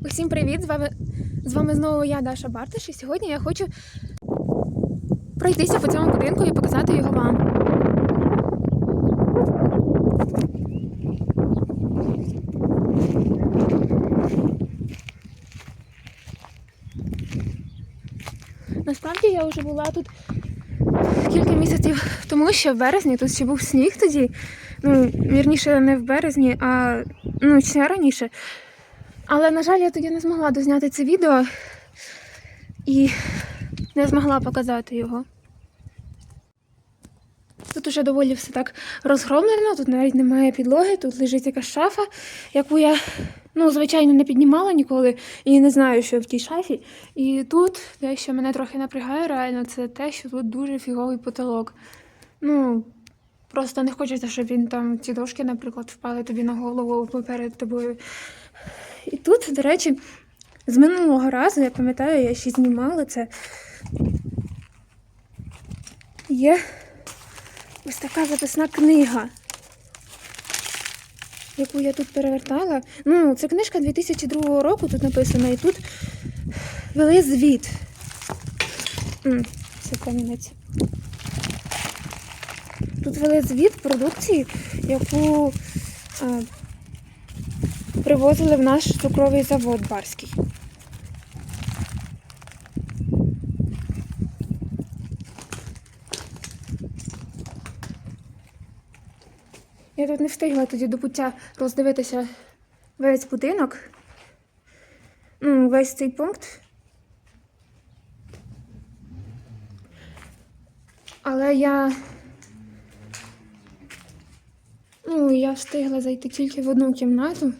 Усім привіт! З вами з вами знову я, Даша Барташ, і сьогодні я хочу пройтися по цьому будинку і показати його вам. Насправді я вже була тут кілька місяців тому, що в березні тут ще був сніг тоді. Ну, вірніше, не в березні, а ну, ще раніше. Але, на жаль, я тоді не змогла дозняти це відео і не змогла показати його. Тут уже доволі все так розгромлено, тут навіть немає підлоги, тут лежить якась шафа, яку я, ну, звичайно, не піднімала ніколи і не знаю, що в тій шафі. І тут дещо мене трохи напрягає, реально, це те, що тут дуже фіговий потолок. Ну, просто не хочеться, щоб він там, ці дошки, наприклад, впали тобі на голову поперед тобою. І тут, до речі, з минулого разу, я пам'ятаю, я ще знімала це. Є ось така записна книга, яку я тут перевертала. Ну, це книжка 2002 року, тут написано, і тут вели звіт. Це камінець. Тут вели звіт продукції, яку привозили в наш цукровий завод барський. Я тут не встигла тоді до пуття роздивитися весь будинок. Ну, весь цей пункт. Але я. Ну, я встигла зайти тільки в одну кімнату.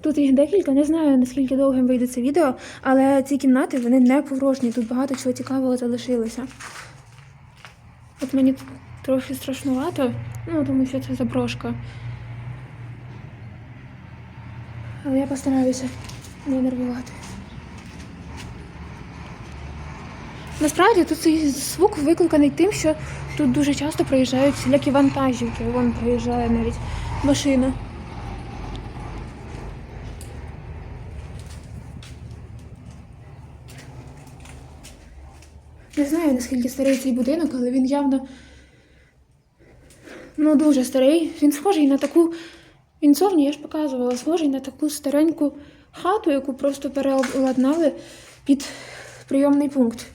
Тут їх декілька, не знаю наскільки довгим вийде це відео, але ці кімнати вони не порожні. Тут багато чого цікавого залишилося. От мені трохи страшнувато, ну тому що це заброшка. Але я постараюся не нервувати. Насправді тут цей звук викликаний тим, що тут дуже часто проїжджають всілякі вантажівки. Вон проїжджає навіть машина. Не знаю, наскільки старий цей будинок, але він явно ну, дуже старий. Він схожий на таку. Він зовні, я ж показувала, схожий на таку стареньку хату, яку просто переобладнали під прийомний пункт.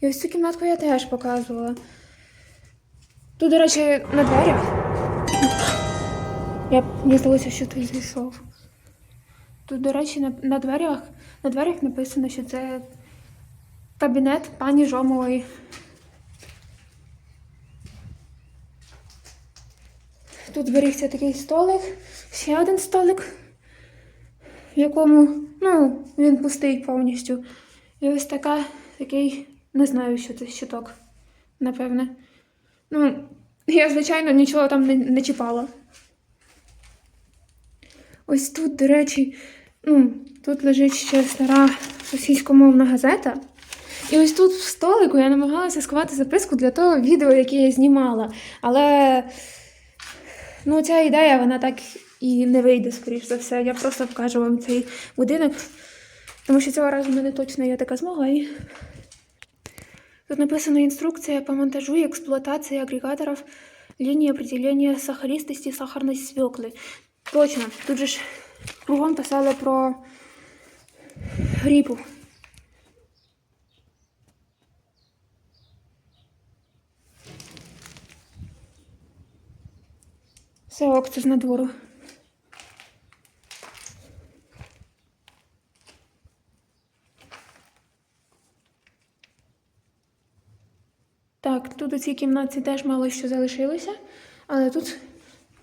І ось цю кімнатку я теж показувала. Тут, до речі, на дверях. Я мені здалося, що ти зайшов. Тут, до речі, на, на дверях на дверях написано, що це кабінет пані Жомової. Тут зберігся такий столик, ще один столик, в якому, ну, він пустий повністю. І ось така, такий, не знаю, що це щиток, напевне. Ну, я, звичайно, нічого там не, не чіпала. Ось тут, до речі, ну, тут лежить ще стара російськомовна газета. І ось тут в столику я намагалася сховати записку для того відео, яке я знімала. Але ну, ця ідея, вона так і не вийде, скоріш за все. Я просто покажу вам цей будинок, тому що цього разу мене точно є така змога. І... Тут написано інструкція по монтажу і експлуатації агрегаторів лінії определення сахаристості сахарної свекли. Точно, тут же ж кругом писали про гріпу. Це з надвору. Так, тут у цій кімнаті теж мало що залишилося, але тут,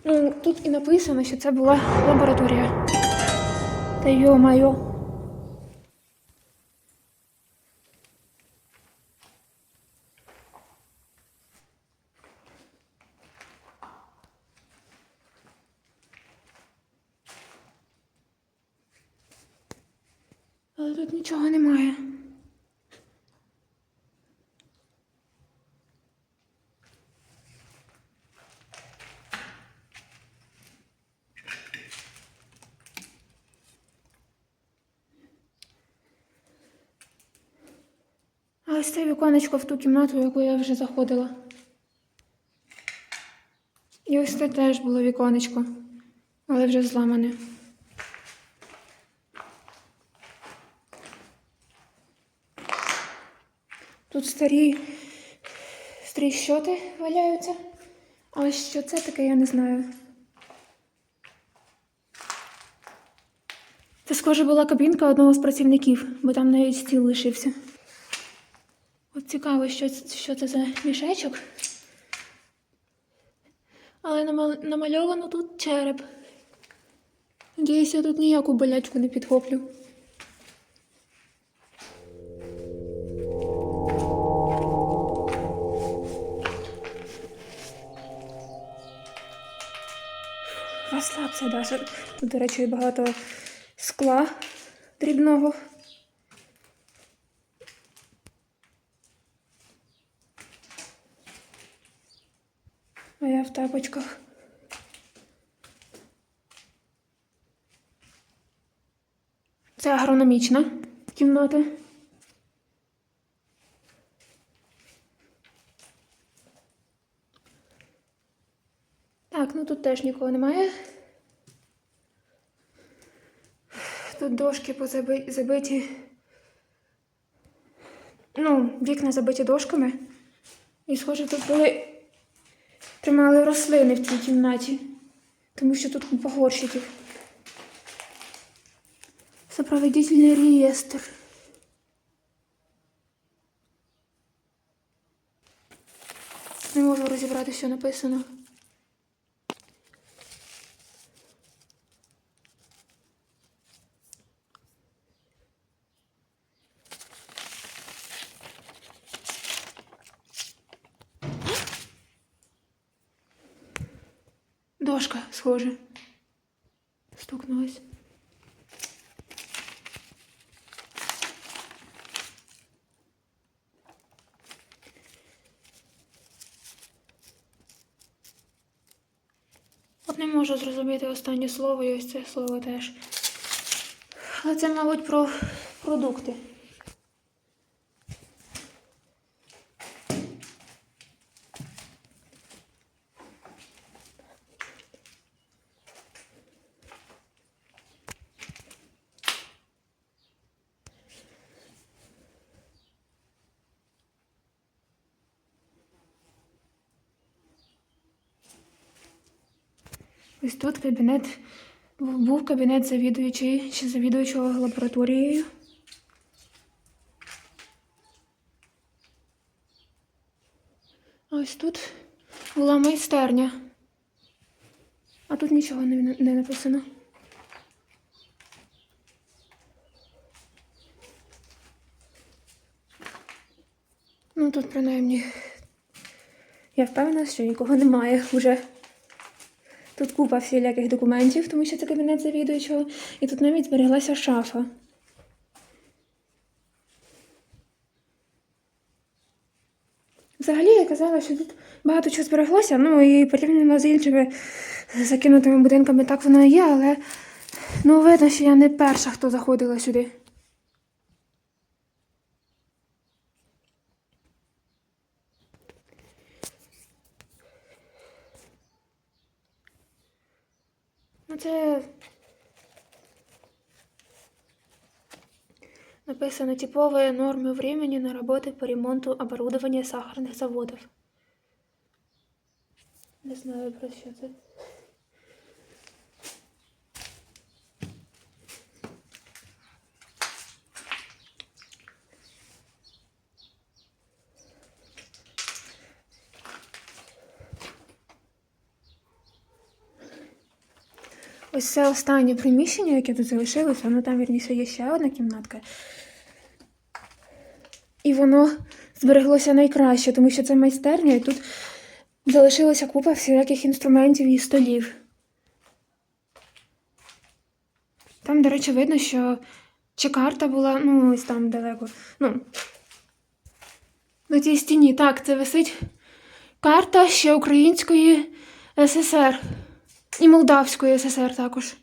ну, тут і написано, що це була лабораторія. Та йо-майо. тут нічого немає. А ось це віконечко в ту кімнату, в яку я вже заходила. І ось це теж було віконечко, але вже зламане. Тут старі стріщоти валяються. А що це таке, я не знаю. Це схоже була кабінка одного з працівників, бо там навіть стіл лишився. От цікаво, що, що це за мішечок. Але намальовано тут череп. Надіюсь, я тут ніяку болячку не підхоплю. Розслабся, Даша. Тут, до речі, багато скла дрібного. А я в тапочках. Це агрономічна кімната. Так, ну тут теж нікого немає. Тут дошки забиті. Ну, вікна забиті дошками. І, схоже, тут були. Тримали рослини в цій кімнаті. Тому що тут купа горщиків. Сопроводительний реєстр. Не можу розібрати, що написано. Дошка, схоже. Стукнулась. От не можу зрозуміти останнє слово і ось це слово теж. Але це, мабуть, про продукти. Ось тут кабінет, був кабінет завідуючий чи завідуючого лабораторією. Ось тут була майстерня. А тут нічого не, не написано. Ну тут принаймні я впевнена, що нікого немає вже. Тут купа всіляких документів, тому що це кабінет завідуючого, і тут навіть збереглася шафа. Взагалі я казала, що тут багато чого збереглося, ну і порівняно з іншими закинутими будинками так воно і є, але ну видно, що я не перша, хто заходила сюди. Ну, це написано типовые нормы времени на работы по ремонту оборудования сахарных заводов. Не знаю про що це. Ось це останнє приміщення, яке тут залишилося, ну там вірніше є ще одна кімнатка. І воно збереглося найкраще, тому що це майстерня, і тут залишилася купа всіляких інструментів і столів. Там, до речі, видно, що чи карта була, ну, ось там далеко. Ну, на тій стіні. Так, це висить карта ще Української ССР. І Молдавської ССР також.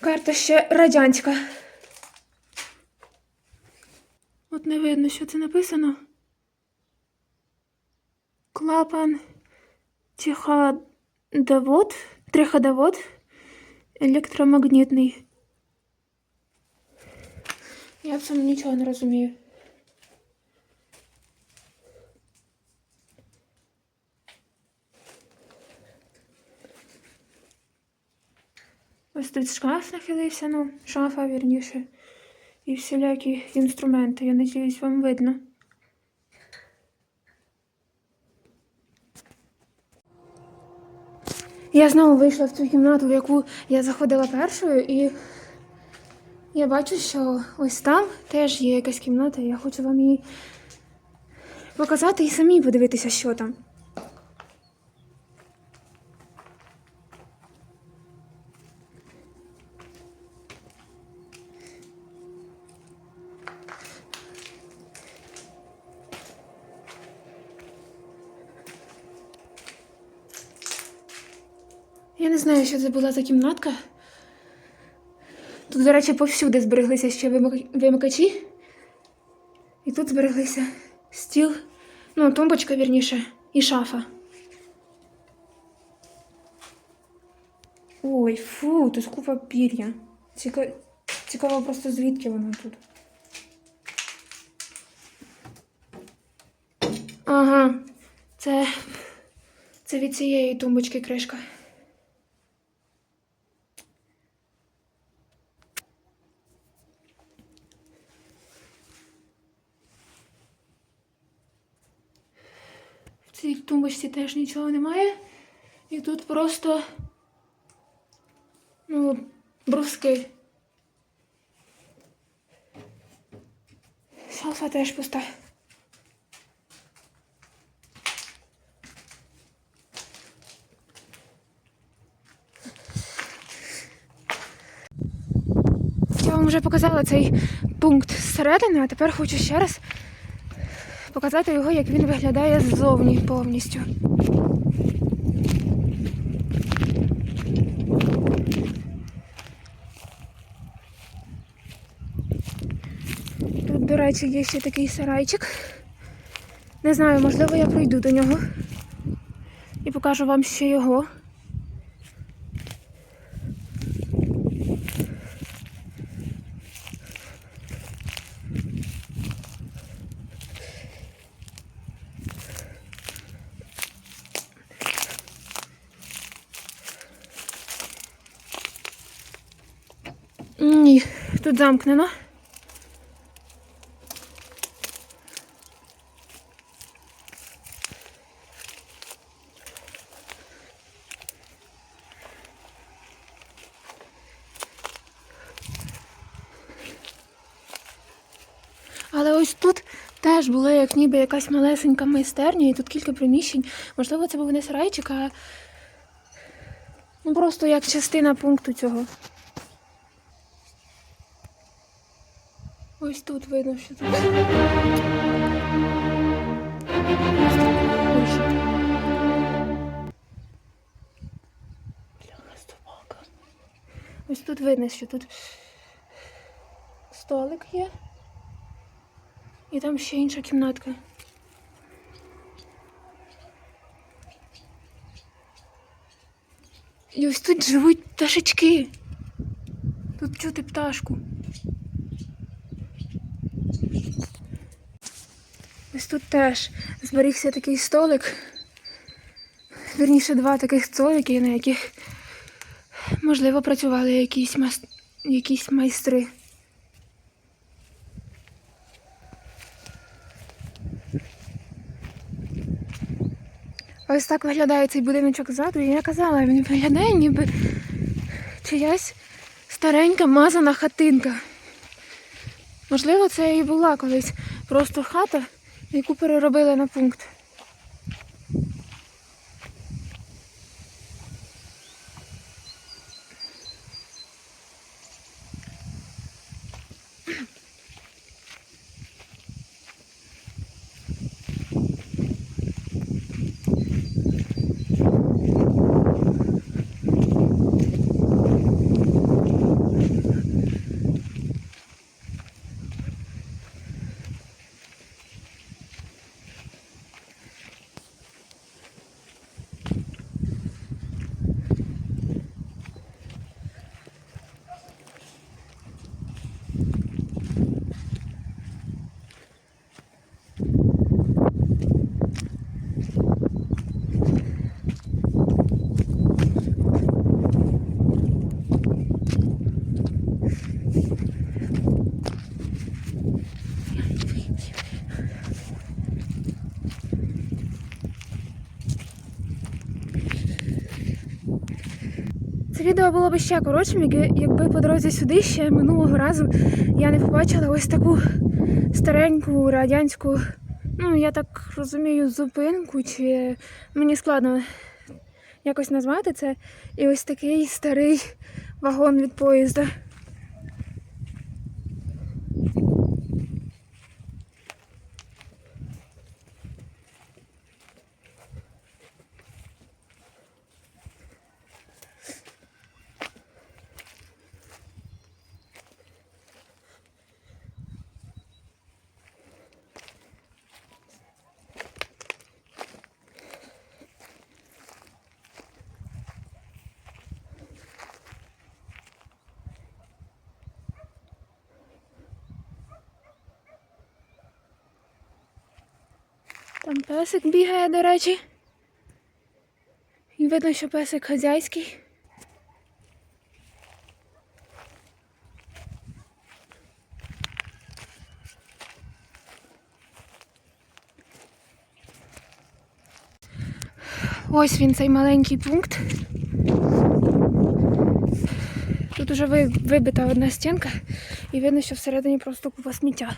Карта ще радянська. От не видно, що це написано. Клапан тиходовод, триходовод електромагнітний. Я в цьому нічого не розумію. Ось тут шкаф нахилився, ну, шафа, вірніше. І всілякі інструменти. Я надіюсь, вам видно. Я знову вийшла в цю кімнату, в яку я заходила першою, і я бачу, що ось там теж є якась кімната, і я хочу вам її показати і самі подивитися, що там. Я що це була за кімнатка. Тут, до речі, повсюди збереглися ще вимикачі. І тут збереглися стіл, ну, тумбочка, вірніше, і шафа. Ой, фу, тут купа пір'я. Ціка... Цікаво просто звідки воно тут. Ага, це. Це від цієї тумбочки кришка. В цій тумбочці теж нічого немає. І тут просто ну, бруски. Шафа теж пуста. Я вам вже показала цей пункт зсередини, а тепер хочу ще раз показати його, як він виглядає ззовні повністю. Тут, до речі, є ще такий сарайчик. Не знаю, можливо, я пройду до нього і покажу вам ще його. Ні, тут замкнено. Але ось тут теж була як ніби якась малесенька майстерня, і тут кілька приміщень. Можливо, це був не сарайчик, а ну, просто як частина пункту цього. Ось тут видно, що тут. Ось тут видно, що тут столик є. І там ще інша кімнатка. І ось тут живуть пташечки. Тут чути пташку. Тут теж зберігся такий столик. Вірніше, два таких столики, на яких, можливо, працювали якісь, мас... якісь майстри. Ось так виглядає цей будиночок ззаду. І я казала, він виглядає ніби чиясь старенька мазана хатинка. Можливо, це і була колись просто хата, яку переробили на пункт. Відео було б ще коротшим, якби- по дорозі сюди ще минулого разу я не побачила ось таку стареньку радянську, ну я так розумію, зупинку, чи мені складно якось назвати це. І ось такий старий вагон від поїзда. Там песик бігає, до речі. І видно, що песик хазяйський. Ось він, цей маленький пункт. Тут уже вибита одна стінка, і видно, що всередині просто купа сміття.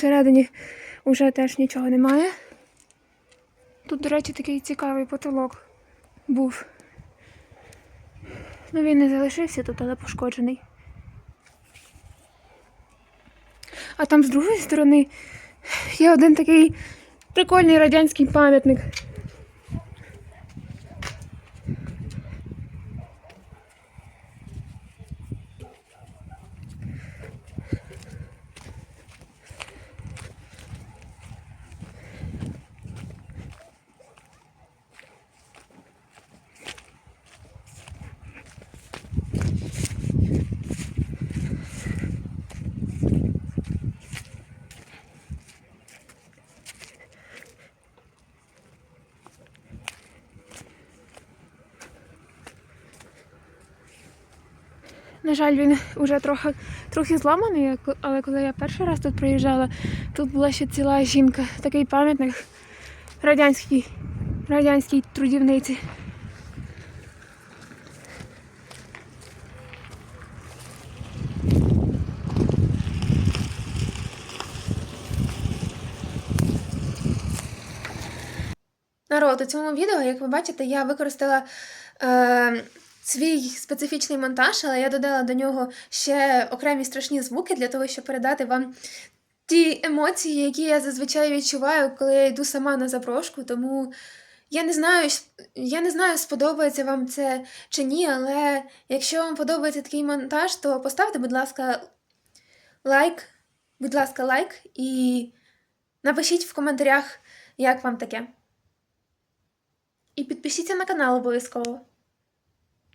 Всередині вже теж нічого немає. Тут, до речі, такий цікавий потолок був. Ну, він не залишився тут, але пошкоджений. А там з другої сторони є один такий прикольний радянський пам'ятник. На жаль, він вже трохи, трохи зламаний, але коли я перший раз тут приїжджала, тут була ще ціла жінка, такий пам'ятник радянській, радянській трудівниці. Народ, у цьому відео, як ви бачите, я використала е, свій специфічний монтаж, але я додала до нього ще окремі страшні звуки для того, щоб передати вам ті емоції, які я зазвичай відчуваю, коли я йду сама на запрошку. Тому я не знаю, я не знаю, сподобається вам це чи ні, але якщо вам подобається такий монтаж, то поставте, будь ласка, лайк, будь ласка, лайк і напишіть в коментарях, як вам таке. І підпишіться на канал обов'язково.